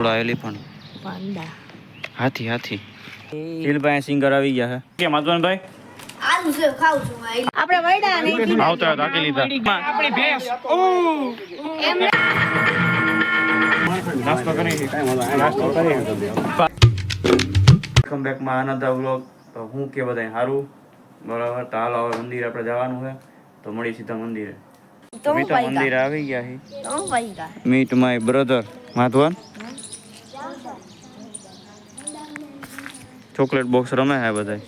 થોડા પણ. પાંડા. હાથી હાથી. હિલભાઈ સિંગર આવી ગયા હે કે માધવનભાઈ? આલુ સેવ ખાઉં છું આપણે વૈડા નહીં આવતા તાકી લીધા. નાસ્તો કરી. નાસ્તો કરી. વેલકમ બેકમાં અનધર વ્લોગ તો હું કે બધાય સારું બરાબર? તો આવે હવે મંદિર આપણે જવાનું છે. તો મળી સીધા મંદિરે. તો મી તો ભાઈ આવી ગયા કા meet my brother Madhavan. Chocolate box રમે હે બધાય?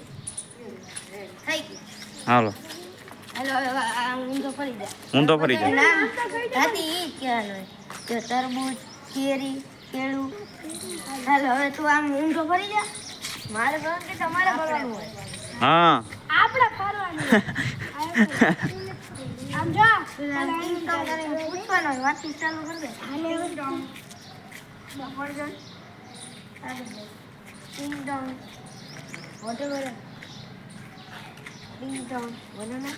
થઈ હાલો. હેલો હવે ઊંધો ફરી જા હું તો ફરી જાય તરબૂજ કેરી કેળું. હાલો હવે તું આમ ઊંધો ફરી જા મારે કે તમારે ફરવાનું હોય. હા. આપણે ફરવાનું આમ જો. પૂછવાનું વાતચીત ચાલુ કરી દે. ટીંગ dong. બોલે ટીંગ ટોંગ બનાના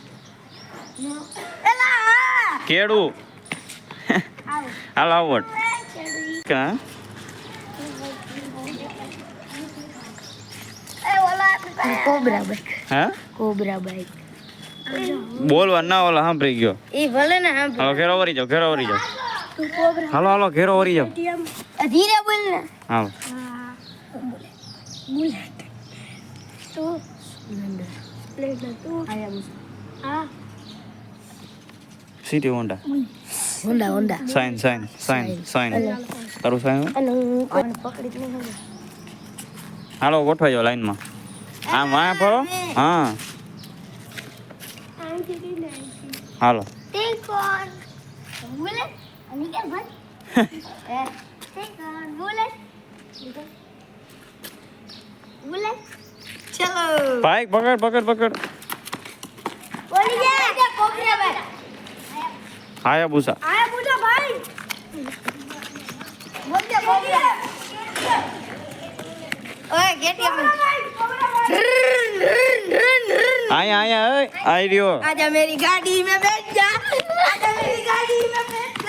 નો એલા કેળું હાલ આવડ કા? એ કોબરા બાઈક. હા? Cobra bike. બોલવા ના ઓલા સાંભળી ગયો. એ ભલે ને હાલો ઘેરો વરી જાઓ ઘેરો વરી જાઓ. હાલો હાલો ઘેરો વરી જાઓ. ધીરે બોલ ને. હાલો. બુલેટ તું સ્પ્લેન્ડર સ્પ્લેન્ડર તું આયા આ City Honda Honda Honda sign sign sign sign તારું સાઈન અને હું કોને પકડી જ નહીં હાલો ગોઠવાઈ જાઓ લાઈનમાં આમ વાયા ફરો હા હાલો તે કોણ બુલેટ અને કે ભાઈ એ તે કોણ બુલેટ બુલેટ ચલો. બાઈક પકડ પકડ પકડ. બોલી જા. કોકરા ભાઈ. આયા બુસા. આયા બુસા ભાઈ. બોલજે કોકરા ઓય ગેટી આયા આયા ઓય આઈ રહ્યો. આજા મેરી ગાડી મે બેઠ. જા આજા મેરી ગાડી મે બેઠ.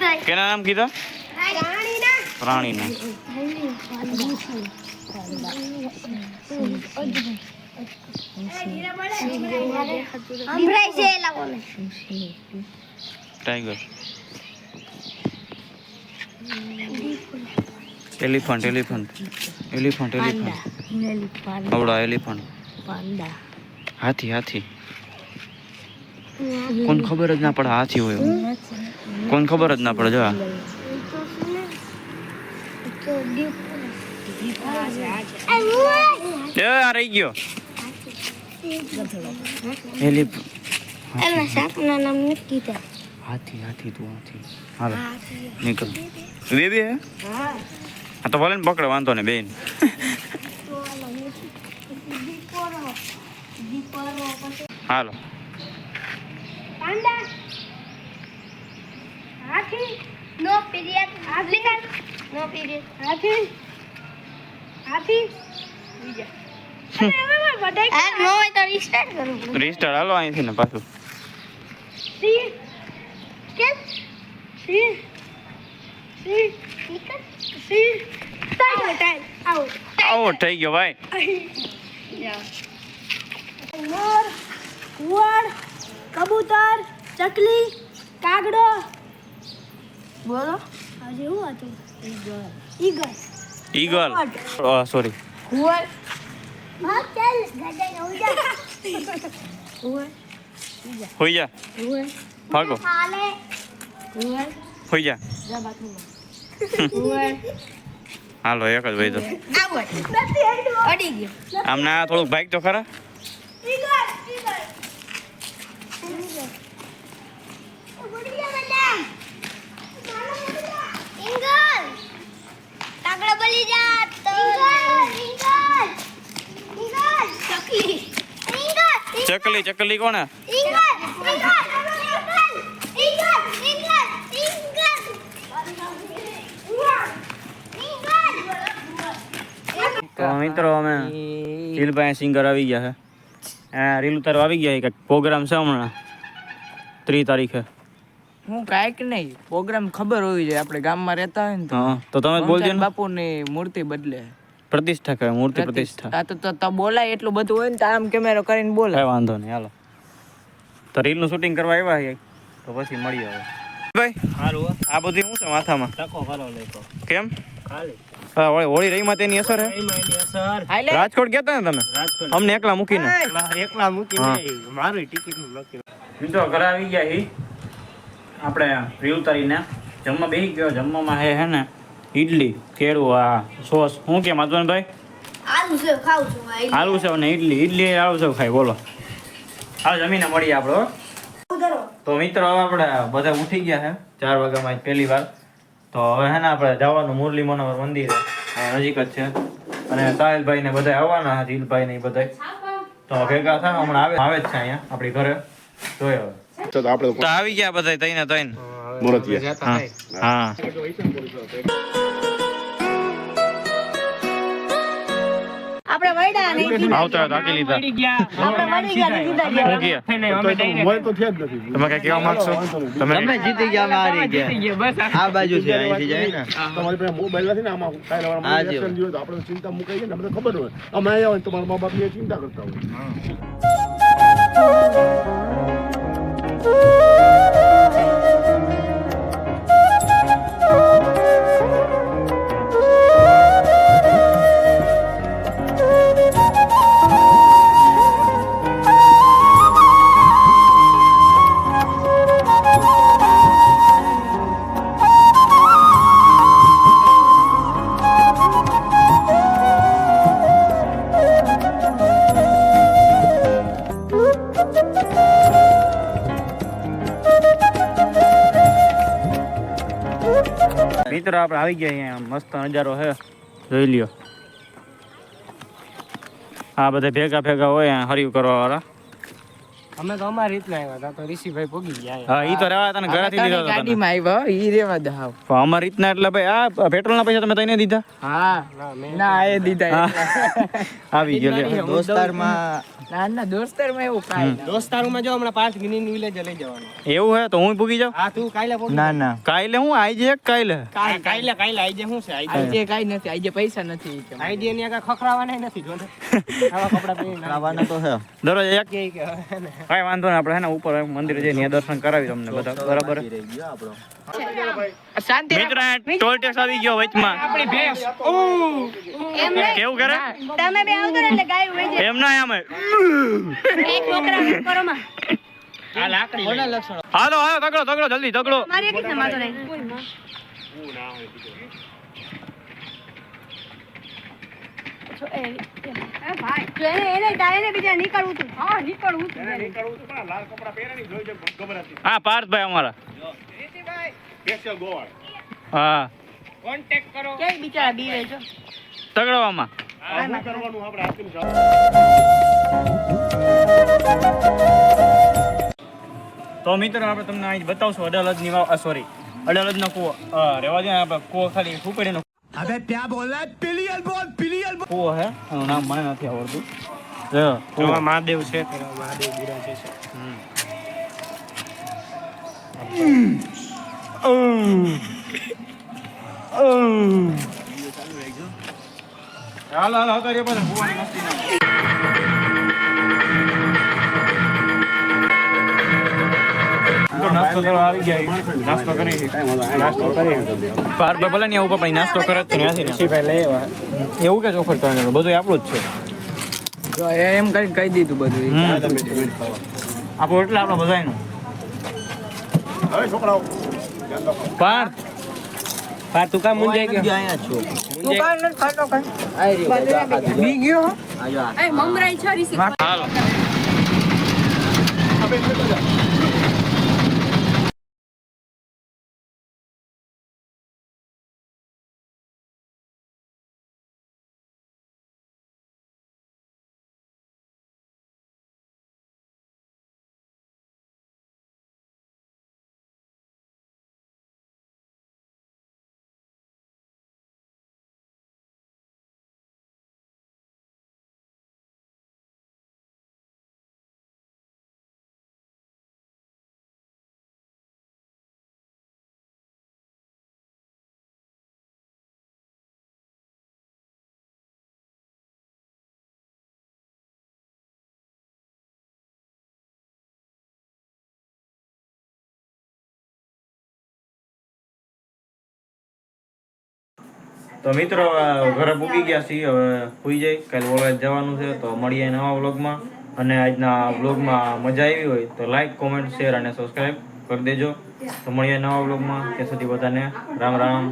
જા કેના નામ કીધા? પ્રાણીના. Tiger elephant elephant elephant elephant આવડા એલિફન્ટ પાંડા હાથી હાથી. કોણ ખબર જ ના પડે હાથી હોય કોણ ખબર જ ના પડે જો આ. રહી ગયો. સાપના નામ હાથી હાથી તું હાથી. હાલો નીકળ. બેબી હે? હા તો ભલે ને પકડે વાંધો ને બેન. હાલો. હાથી. નો પીરિયડ હાથી. નો પીરિયડ હાથી? હાથી? બીજા. આ નો હોય તો રિસ્ટાર્ટ કરું રિસ્ટાર હાલો અહીંથી ને પાછું. સી સી સી સી ટાઈમ ટાઈમ આઉટ આવો. થઈ ગયો ભાઈ. મોર કુવર કબૂતર ચકલી કાગડો. બોલો. આજે શું હતું? ઈગલ. ઈગલ. સોરી કુવર હા ચાલ ગડાઈ હોઈ જા. ભાગો. હાલે. કુવર હોઈ જા. જા બાથરૂમમાં કુવર હાલો એક જ ભાઈ તો આવડ નથી હેડું અડી ગયો. આમ ના થોડુંક બાઈક તો ખરા ઈગલ ઈગલ ગુડિયા બેટા ઈગલ કાગડા બલી જા તો ઈગલ ઈગલ ચકલી ઈગલ ચકલી ચકલી કોણ હે? Eagle eagle eagle eagle eagle તો મિત્રો અમે હિલભાઈ સિંગર આવી ગયા છે આ રીલ ઉતારવા આવી ગયા છે કંઈક પ્રોગ્રામ છે હમણાં ત્રીસ તારીખે હું કાંઈક નહીં પ્રોગ્રામ ખબર હોવી જોઈએ આપણે ગામમાં રહેતા હોય ને તો. હા તો તમે બોલજો ને. બાપુની મૂર્તિ બદલે. પ્રતિષ્ઠા કરે મૂર્તિ પ્રતિષ્ઠા. આ તો તો તો બોલાય એટલું બધું હોય ને તો આમ કેમેરો કરીને બોલે. કઈ વાંધો નહીં હાલો. તો રીલનું શૂટિંગ કરવા આવ્યા છીએ તો પછી મળી હવે. ભાઈ હારું આ બધું શું છે માથામાં? ટકો કરો લેકો કેમ? ખાલી. હોળી રહી માં તેની અસર રાજકોટ ગયા ને તમે? અમને એકલા મૂકીને. એકલા મૂકીને. મૂકી મારું ટિકિટ મિત્રો ઘરે આવી ગયા હી. આપણે ફ્રી ઉતારીને જમવા બેસી ગયો. જમવામાં હે હે ને ઈડલી કેળું આ સોસ. શું કે માધવનભાઈ આલુ સેવ ખાઉં છું આલુ સેવ ને ઈડલી. ઈડલી આલુ સેવ ખાઈ બોલો. હાલ જમીને મળીએ આપણે તો મિત્રો હવે આપણે બધા ઉઠી ગયા છે. ચાર વાગ્યામાં આજ પહેલી વાર. તો હવે હે ને આપણે જવાનું મુરલી મનોહર મંદિર. નજીક જ છે. અને સાહિલભાઈ ને બધા આવવાના જીલભાઈ ને બધા તો ભેગા થાય હમણાં આવે આવે જ છે અહીંયા આપણી ઘરે. જોઈએ હવે તો આપણે તો આવી ગયા બધા તઈને તઈને. મુરતિયા. હા હા. આપણે વૈડા નહીં આવતા હોય લીધા. આપણે મળી ગયા ને સીધા ગયા? હોય તો છે જ નથી. તમે કઈ કહેવા માંગશો? તમે જીતી ગયા મારી ગયા. આ બાજુ છે અહીંથી જાય ને. તમારી પાસે મોબાઈલ નથી ને? આમાં હા, તો આપણે ચિંતા મુકાઈ જાય ને? ખબર હોય. અમે અહીંયા હોય તો તમારા મા બાપની ચિંતા કરતા હોય. મિત્રો, આપણે આવી ગયા અહીંયા. મસ્ત નજારો છે. જોઈ લ્યો. આ બધા ભેગા ભેગા હોય હરિયું કરવા વાળા અમે તો અમારી રીતના આવ્યા હતા તો ઋષિભાઈ પોગી ગયા હા ઈ તો રહેવા તને ઘરેથી લીધો હતો. ગાડીમાં આવ્યા હો, ઈ રેવા દે હાવ પણ અમારી રીતના એટલે ભાઈ આ પેટ્રોલના પૈસા તમે તઈને દીધા? હા. ના મેં એ દીધા આવી ગયો લ્યો. દોસ્તારમાં ના ના દોસ્તારમાં એવું કાઈ. દોસ્તારોમાં જો હમણાં પાંચ ગ્રીન વિલેજ લઈ જવાનું. એવું હે તો હું ભૂગી જાઉં? હા તું કાલે પોગી ના ના. કાલે હું? આઈ એક કાલે. કાલે કાલે કાલે આઈ શું છે? આઈ આજે કાંઈ નથી આઈજે પૈસા નથી કે. આઈડી ની આગળ ખખડાવાના નથી જો આવા કપડા પહેરીને. ખાવાના તો હે. દરરોજ એક કે કે કઈ વાંધો નહીં આપણે હે ને ઉપર મંદિર જઈને ત્યાં દર્શન કરાવી તમને બધા. બરાબર? શાંતિ. મિત્ર ટોલ ટેક્સ આવી ગયો વચમાં. આપણી ભેંસ. એમ નહીં. કેવું કરે? તમે બે આવતો એટલે ગાય હોય જાય. એમ ના આમ. એક છોકરા કરોમાં આ લાકડી લઈ. હાલો હાલો તગડો તગડો જલ્દી તગડો. મારી એક જ માતો નહીં જો એ- એ ભાઈ જો એને એને એને બીજા નીકળવું હતું હા નીકળવું હતું હા પાર્થભાઈ અમારા. હા. કોન્ટેક્ટ કરો. કે બિચારા બીવે જો તગડવામાં. શું કરવાનું? આપણે આપીને જાઓ. તો મિત્રો આપણે તમને અહીં બતાવશું અડાલજની વાવ સોરી અડાલજનો કૂવો. રહેવા દે ને આપણે કૂવો ખાલી ફૂકડીનો અબે ક્યાં બોલા પિલિયલ કૂવો હે? એનું નામ મને નથી આવડતું. એમાં મહાદેવ છે. મહાદેવ બિરાજે છે. હાલ હાલ હતા રે પણ કૂવાની મસ્તી ના નાસ્તો કરવા આવી ગયા. નાસ્તો કરી. નાસ્તો કરી. પાર ભલે ને ઉપર પછી નાસ્તો કરે જ છે ત્યાંથી ને. લઈ આવ્યા. એવું કે ઓફર કરવાનું બધું આપણું જ છે. જો એમ કરીને કહી દીધું બધું. ઈ. આપણું એટલે આપણે બધાયનું. હવે છોકરાઓ. પાર્થ. પાર તું કામ મુંજાઈ ગયો? અહીંયા છો. તું કાંઈ નથી ખાતો કાંઈ? આ રહ્યો. બધા ખાધું. બી ગયો. હો? એ મમરાઈ છે. રીસી હાલો તો મિત્રો ઘરે પૂગી ગયા છીએ, હવે સુઈ જાય કાલે ઓળખ જવાનું છે, તો મળીએ નવા વ્લોગમાં. અને આજના વ્લોગમાં મજા આવી હોય તો લાઈક કોમેન્ટ શેર અને સબસ્ક્રાઈબ કરી દેજો. તો મળીએ નવા વ્લોગમાં. ત્યાં સુધી બધાને રામ રામ.